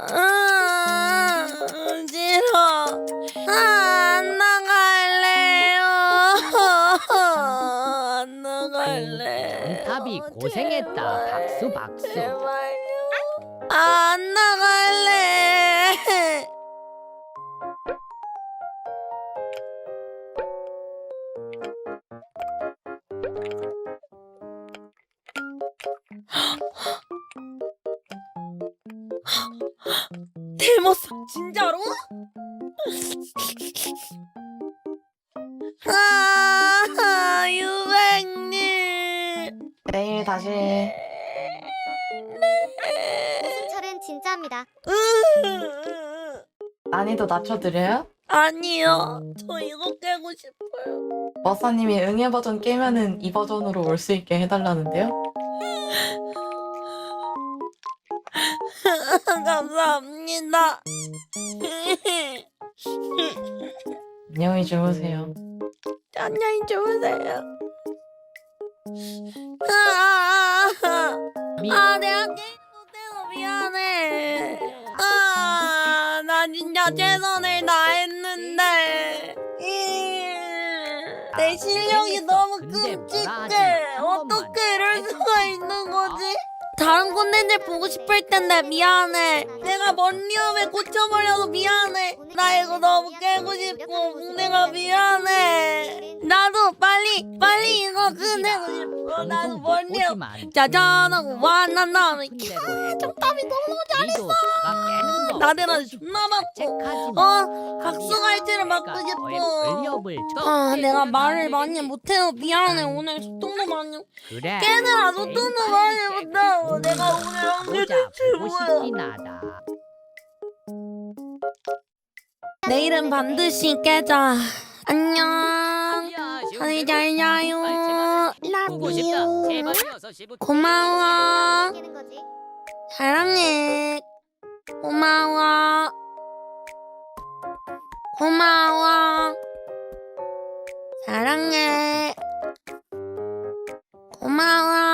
아, 싫어. 안 나갈래요. 안 나갈래. 탑이 고생했다. 박수 박수. 제발요. 안 나갈래. 데모스 진짜로? 아 유백님 내일 다시 승철은 진짜입니다. 난이도 낮춰드려요? 아니요. 저 이거 깨고 싶어요. 머사님이 응애 버전 깨면은 이 버전으로 올 수 있게 해달라는데요? 감사합니다. 안녕히 주무세요. 안녕히 주무세요. 아, 미- 아 내가 게임 못해서 미안해. 아, 나 진짜 최선을 내 실력이. 너무 근데 뭐라 하지 끔찍해. 마. 한 번만. 어떻게 이럴 수가 있는 거지? 다른 콘텐츠 보고 싶을 텐데 미안해. 내가 먼 리움에 꽂혀버려서 미안해. 나 이거 너무 깨고 싶고 내가 미안해. 나도 빨리 빨리 이거 끝내고 싶어. 나도 먼 리움 보지만. 짜잔하고 와난 다음에. 캬, 정답이 너무 잘했어. 나대나 존나 많고. 어? 각수갈채를 맞고 싶어 아 내가 말을 많이 못해서 미안해. 오늘 소통도 많이 그래. 깨느라 소통도 많이 못하고 내가 오늘 뭐야. 싶긴 하다. 내일은 반드시 깨자. 안녕. 잠이 잘 자요. 6시부터 고마워. 거지. 사랑해 고마워. 고마워. 사랑해. 고마워.